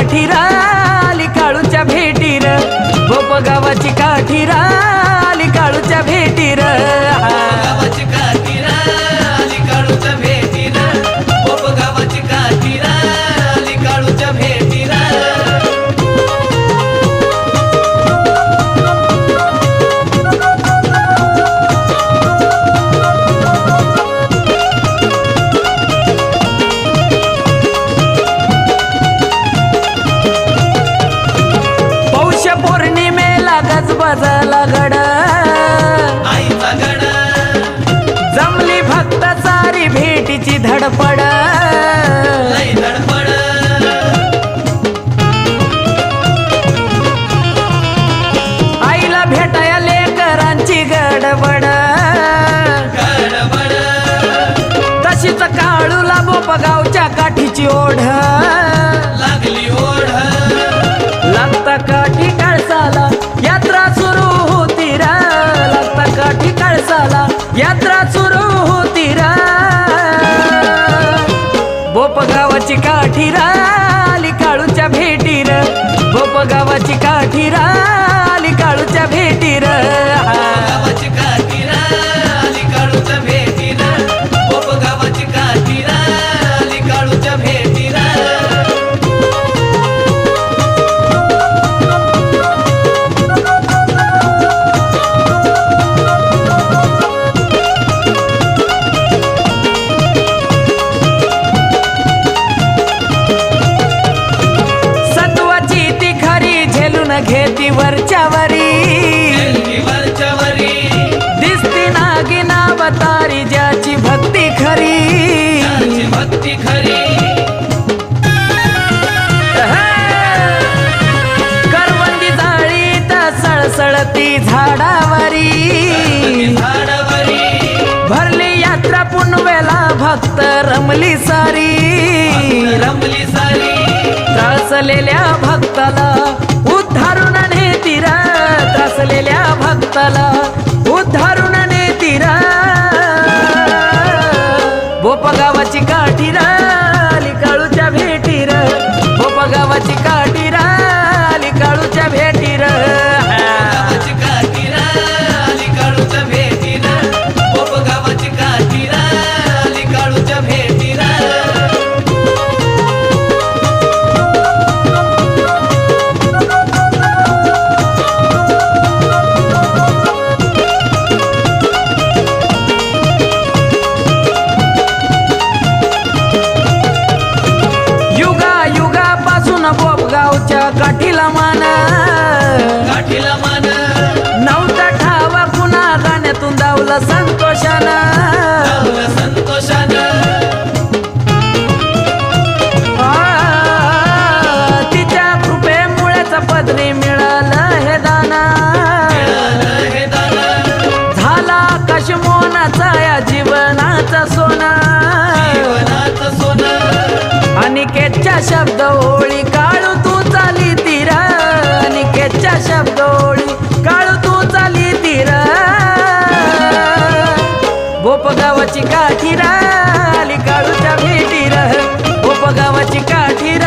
काठीरा आली काळूच्या भेटीर गोप गावाची काठीरा तशीच काळूला बोप गावच्या काठीची ओढ. लागली ओढ. लागता काठी कळसाला यात्रा सुरू होती र. लागता काठी कळसाला यात्रा सुरू होती र. बोप गावाची काठी राली काळूच्या भेटीर बोप गावाची काठी राली काळूच्या भेटीर गावाची ती झाडावरी. भरली यात्रा पुनवेला भक्त रमली सारी. रमली सारी त्रासलेल्या भक्ताला उद्धारून नेतीर त्रासलेल्या भक्ताला उद्धारून नेतीर बोप गावाची काठी राली काळूच्या भेटीर का सोन्याचा या जीवनाचा सोना. अनिकेतच्या शब्द ओळी काळू तू चाली तीर. अनिकेतच्या शब्द ओळी काळू तू चाली तीर. गोपगावाची काठी आली काळूच्या भेटी र गोपगावाची काठी